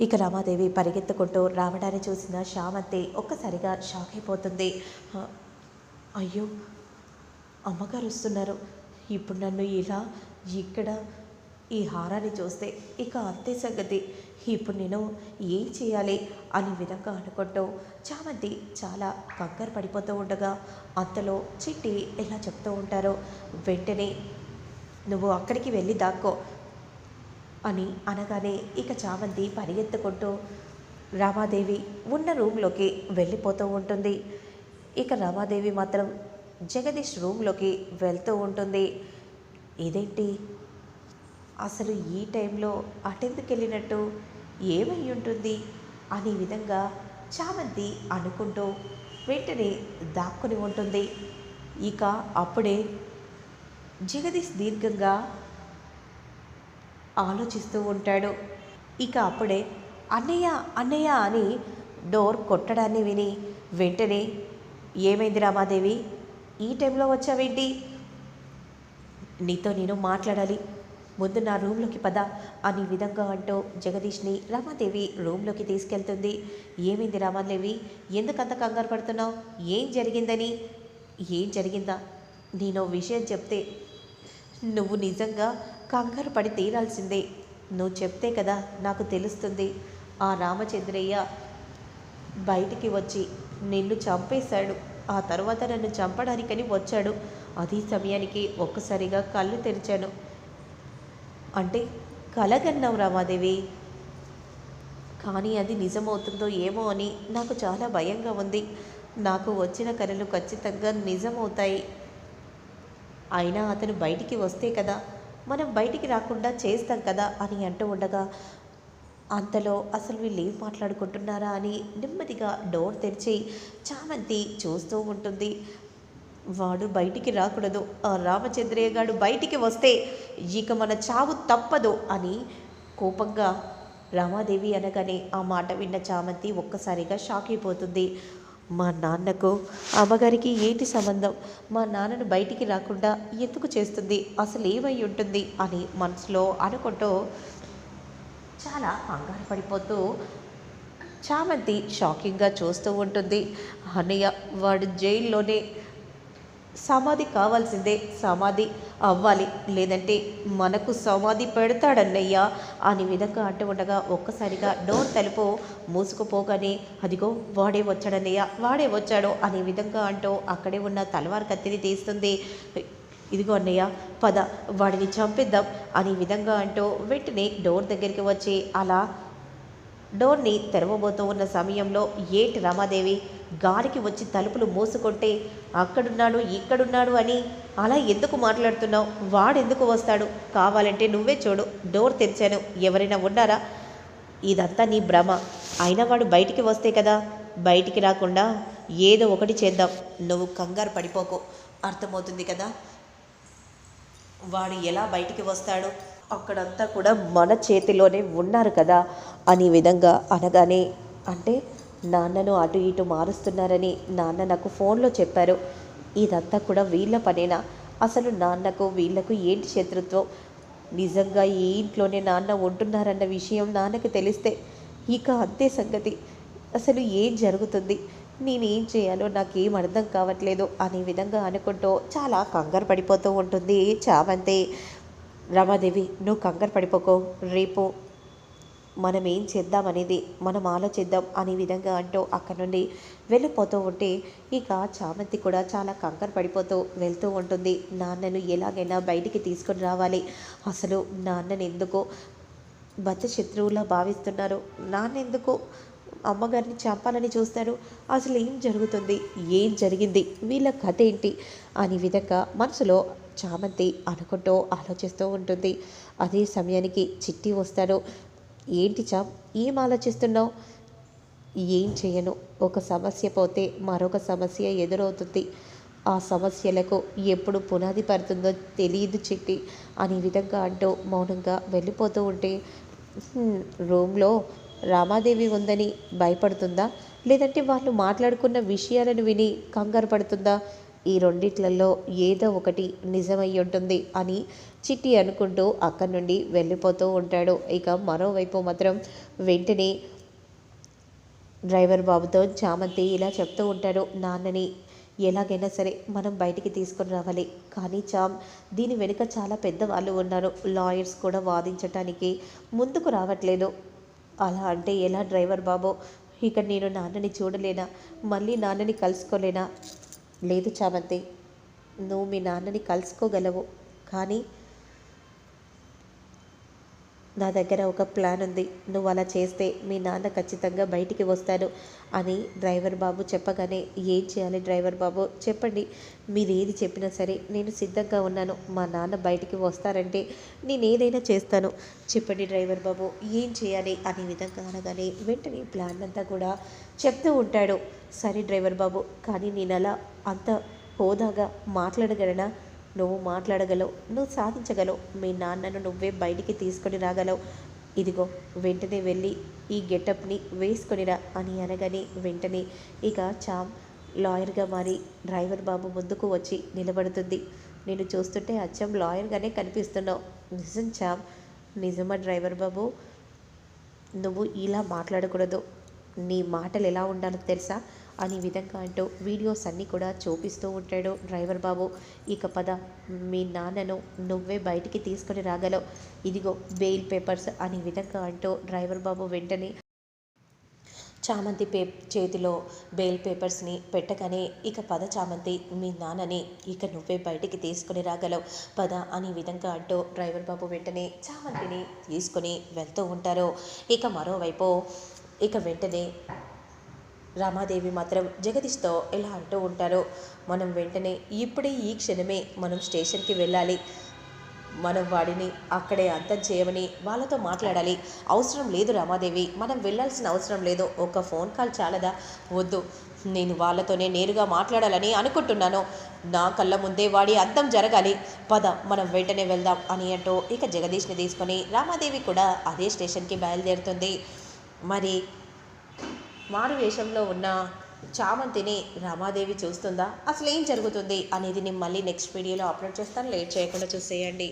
ఇక రామాదేవి పరిగెత్తుకుంటూ రావడాన్ని చూసిన శ్యామంతి ఒక్కసారిగా షాక్ అయిపోతుంది. అయ్యో అమ్మగారు వస్తున్నారు. ఇప్పుడు నన్ను ఇలా ఇక్కడ ఈ హారాన్ని చూస్తే ఇక అంతే సంగతి. ఇప్పుడు నేను ఏం చేయాలి? అనే విధంగా అనుకుంటూ చామంతి చాలా కంగారు పడిపోతూ ఉండగా అంతలో చిట్టి ఇలా చెప్తూ ఉంటారు వెంటనే నువ్వు అక్కడికి వెళ్ళి దాక్కో. అని అనగానే ఇక చామంతి పరిగెత్తుకుంటూ రామాదేవి ఉన్న రూమ్లోకి వెళ్ళిపోతూ ఉంటుంది. ఇక రామాదేవి మాత్రం జగదీష్ రూమ్లోకి వెళ్తూ ఉంటుంది. ఇదేంటి? అసలు ఈ టైంలో అటెందుకు వెళ్ళినట్టు ఏమై ఉంటుంది? అనే విధంగా చామంతి అనుకుంటూ వెంటనే దాక్కుని ఉంటుంది. ఇక అప్పుడే జగదీష్ దీర్ఘంగా ఆలోచిస్తూ ఉంటాడు. ఇక అప్పుడే అన్నయ్య అన్నయ్య అని డోర్ కొట్టడాన్ని విని వెంటనే ఏమైంది రామాదేవి ఈ టైంలో వచ్చావేంటి? నీతో నేను మాట్లాడాలి. ముందు నా రూమ్లోకి పద అని విధంగా అంటూ జగదీష్ని రామాదేవి రూమ్లోకి తీసుకెళ్తుంది. ఏమైంది రామాదేవి? ఎందుకంత కంగారు పడుతున్నావు? ఏం జరిగిందని? ఏం జరిగిందా? నేను విషయం చెప్తే నువ్వు నిజంగా కంగారు పడి తీరాల్సిందే. నువ్వు చెప్తే కదా నాకు తెలుస్తుంది. ఆ రామచంద్రయ్య బయటికి వచ్చి నిన్ను చంపేశాడు. ఆ తర్వాత నన్ను చంపడానికని వచ్చాడు. అదే సమయానికి ఒక్కసారిగా కళ్ళు తెరిచాను. అంటే కలగన్నావు రామాదేవి. కానీ అది నిజమవుతుందో ఏమో అని నాకు చాలా భయంగా ఉంది. నాకు వచ్చిన కళలు ఖచ్చితంగా నిజమవుతాయి. అయినా అతను బయటికి వస్తే కదా మనం బయటికి రాకుండా చేస్తాం కదా అని అంటూ ఉండగా అంతలో అసలు వీళ్ళు ఏం మాట్లాడుకుంటున్నారా? అని నెమ్మదిగా డోర్ తెరిచి చామంతి చూస్తూ ఉంటుంది. వాడు బయటికి రాకూడదు. ఆ రామచంద్రయ్య గారు బయటికి వస్తే ఇక మన చావు తప్పదు అని కోపంగా రామాదేవి అనగానే ఆ మాట విన్న చామంతి ఒక్కసారిగా షాక్ అయిపోతుంది. మా నాన్నకు అమ్మగారికి ఏంటి సంబంధం? మా నాన్నను బయటికి రాకుండా ఎందుకు చేస్తుంది? అసలు ఏమై ఉంటుంది? అని మనసులో అనుకుంటూ చాలా కంగారు పడిపోతూ చామంతి షాకింగ్గా చూస్తూ ఉంటుంది. అన్నయ్య వాడు జైల్లోనే సమాధి కావాల్సిందే సమాధి అవ్వాలి. లేదంటే మనకు సమాధి పెడతాడన్నయ్యా అని విధంగా అంటూ ఉండగా ఒక్కసారిగా డోర్ తలుపు మూసుకుపోగానే అదిగో వాడే వచ్చాడన్నయ్య వాడే వచ్చాడు అనే విధంగా అంటూ అక్కడే ఉన్న తలవారు కత్తిని తీస్తుంది. ఇదిగో అన్నయ్య పద వాడిని చంపిద్దాం అనే విధంగా అంటూ వెంటనే డోర్ దగ్గరికి వచ్చి అలా డోర్ని తెరవబోతూ ఉన్న సమయంలో ఏటి రమాదేవి గాలికి వచ్చి తలుపులు మూసుకుంటే అక్కడున్నాడు ఇక్కడున్నాడు అని అలా ఎందుకు మాట్లాడుతున్నావు? వాడెందుకు వస్తాడు? కావాలంటే నువ్వే చూడు డోర్ తెరిచాను. ఎవరైనా ఉన్నారా? ఇదంతా నీ భ్రమ. అయినా వాడు బయటికి వస్తే కదా? బయటికి రాకుండా ఏదో ఒకటి చేద్దాం. నువ్వు కంగారు పడిపోకు. అర్థమవుతుంది కదా? వాడు ఎలా బయటికి వస్తాడు? అక్కడంతా కూడా మన చేతిలోనే ఉన్నారు కదా? అనే విధంగా అనగానే అంటే నాన్నను అటు ఇటు మారుస్తున్నారని నాన్న నాకు ఫోన్లో చెప్పారు. ఇదంతా కూడా వీళ్ళ పనేనా? అసలు నాన్నకు వీళ్ళకు ఏంటి శత్రుత్వం? నిజంగా ఈ ఇంట్లోనే నాన్న ఉంటున్నారన్న విషయం నాన్నకి తెలిస్తే ఇక అంతే సంగతి. అసలు ఏం జరుగుతుంది? నేనేం చేయాలో నాకేం అర్థం కావట్లేదు అనే విధంగా అనుకుంటూ చాలా కంగారు పడిపోతూ ఉంటుంది చావంతే. రమాదేవి నువ్వు కంగారు పడిపోకో. రేపు మనం ఏం చేద్దామనేది మనం ఆలోచిద్దాం అనే విధంగా అంటూ అక్కడ నుండి వెళ్ళిపోతూ ఉంటే ఇక చామంతి కూడా చాలా కంకర పడిపోతూ వెళ్తూ ఉంటుంది. నాన్నను ఎలాగైనా బయటికి తీసుకొని రావాలి. అసలు నాన్నని ఎందుకు బచ్చ శత్రువులా భావిస్తున్నారు? నాన్నెందుకు అమ్మగారిని చంపాలని చూస్తారు? అసలు ఏం జరుగుతుంది? ఏం జరిగింది? వీళ్ళ కథ ఏంటి? అనే విధంగా మనసులో చామంతి అనుకుంటూ ఆలోచిస్తూ ఉంటుంది. అదే సమయానికి చిట్టి వస్తారు. ఏంటి చాప్ ఏం ఆలోచిస్తున్నావు? ఏం చేయను? ఒక సమస్య పోతే మరొక సమస్య ఎదురవుతుంది. ఆ సమస్యలకు ఎప్పుడు పునాది పడుతుందో తెలియదు చిట్టి అనే విధంగా అంటూ మౌనంగా వెళ్ళిపోతూ ఉంటే రూమ్లో రామాదేవి ఉందని భయపడుతుందా? లేదంటే వాళ్ళు మాట్లాడుకున్న విషయాలను విని కంగారు పడుతుందా? ఈ రెండిట్లలో ఏదో ఒకటి నిజమై ఉంటుంది అని చిట్టి అనుకుంటూ అక్కడి నుండి వెళ్ళిపోతూ ఉంటాడు. ఇక మరోవైపు మాత్రం వెంటనే డ్రైవర్ బాబుతో చామంతి ఇలా చెప్తూ ఉంటాడు నాన్నని ఎలాగైనా సరే మనం బయటికి తీసుకొని రావాలి. కానీ చామ్ దీని వెనుక చాలా పెద్దవాళ్ళు ఉన్నారు. లాయర్స్ కూడా వాదించటానికి ముందుకు రావట్లేదు. అలా అంటే ఎలా డ్రైవర్ బాబు? ఇక నేను నాన్నని చూడలేనా? మళ్ళీ నాన్నని కలుసుకోలేనా? లేదు చామంతి నువ్వు మీ నాన్నని కలుసుకోగలవు. కానీ నా దగ్గర ఒక ప్లాన్ ఉంది. నువ్వు అలా చేస్తే మీ నాన్న ఖచ్చితంగా బయటికి వస్తాడు అని డ్రైవర్ బాబు చెప్పగానే ఏం చేయాలి డ్రైవర్ బాబు? చెప్పండి. మీరు ఏది చెప్పినా సరే నేను సిద్ధంగా ఉన్నాను. మా నాన్న బయటికి వస్తారంటే నేను ఏదైనా చేస్తాను. చెప్పండి డ్రైవర్ బాబు ఏం చేయాలి అనే విధంగా అనగానే వెంటనే ప్లాన్ అంతా కూడా చెప్తూ ఉంటాడు. సరే డ్రైవర్ బాబు కానీ నేను అలా అంత హోదాగా మాట్లాడగలనా? నువ్వు మాట్లాడగలవు నువ్వు సాధించగలవు. మీ నాన్నను నువ్వే బయటికి తీసుకొని రాగలవు. ఇదిగో వెంటనే వెళ్ళి ఈ గెటప్ని వేసుకొనిరా అని అనగానే వెంటనే ఇక చామ్ లాయర్గా మారి డ్రైవర్ బాబు ముందుకు వచ్చి నిలబడుతుంది. నేను చూస్తుంటే అచ్చం లాయర్గానే కనిపిస్తున్నావు. నిజం చామ్ నిజమా డ్రైవర్ బాబు? నువ్వు ఇలా మాట్లాడకూడదు. నీ మాటలు ఎలా ఉండాలో తెలుసా? అనే విధంగా అంటూ వీడియోస్ అన్నీ కూడా చూపిస్తూ ఉంటాడు డ్రైవర్ బాబు. ఇక పద మీ నాన్నను నువ్వే బయటికి తీసుకొని రాగలవు. ఇదిగో బెయిల్ పేపర్స్ అనే విధంగా అంటూ డ్రైవర్ బాబు వెంటనే చామంతి పే చేతిలో బెయిల్ పేపర్స్ని పెట్టగానే ఇక పద చామంతి మీ నాన్నని ఇక నువ్వే బయటికి తీసుకుని రాగలవు. పద అనే విధంగా అంటూ డ్రైవర్ బాబు వెంటనే చామంతిని తీసుకొని వెళ్తూ ఉంటారు. ఇక మరోవైపు ఇక వెంటనే రామాదేవి మాత్రం జగదీష్తో ఇలా అంటూ ఉంటారు మనం వెంటనే ఇప్పుడే ఈ క్షణమే మనం స్టేషన్కి వెళ్ళాలి. మనం వాడిని అక్కడే అంతం చేయమని వాళ్ళతో మాట్లాడాలి. అవసరం లేదు రామాదేవి మనం వెళ్ళాల్సిన అవసరం లేదు. ఒక ఫోన్ కాల్ చాలదా? వద్దు. నేను వాళ్ళతోనే నేరుగా మాట్లాడాలని అనుకుంటున్నాను. నా కళ్ళ ముందే వాడి అంతం జరగాలి. పద మనం వెంటనే వెళ్దాం అని అంటూ ఇక జగదీష్ని తీసుకొని రామాదేవి కూడా అదే స్టేషన్కి బయలుదేరుతుంది. మరి మారు వేషంలో ఉన్న చామంతిని రమాదేవి చూస్తుందా? అసలు ఏం జరుగుతుంది? అనేది నేను మళ్ళీ నెక్స్ట్ వీడియోలో అప్లోడ్ చేస్తాను. లేట్ చేయకుండా చూసేయండి.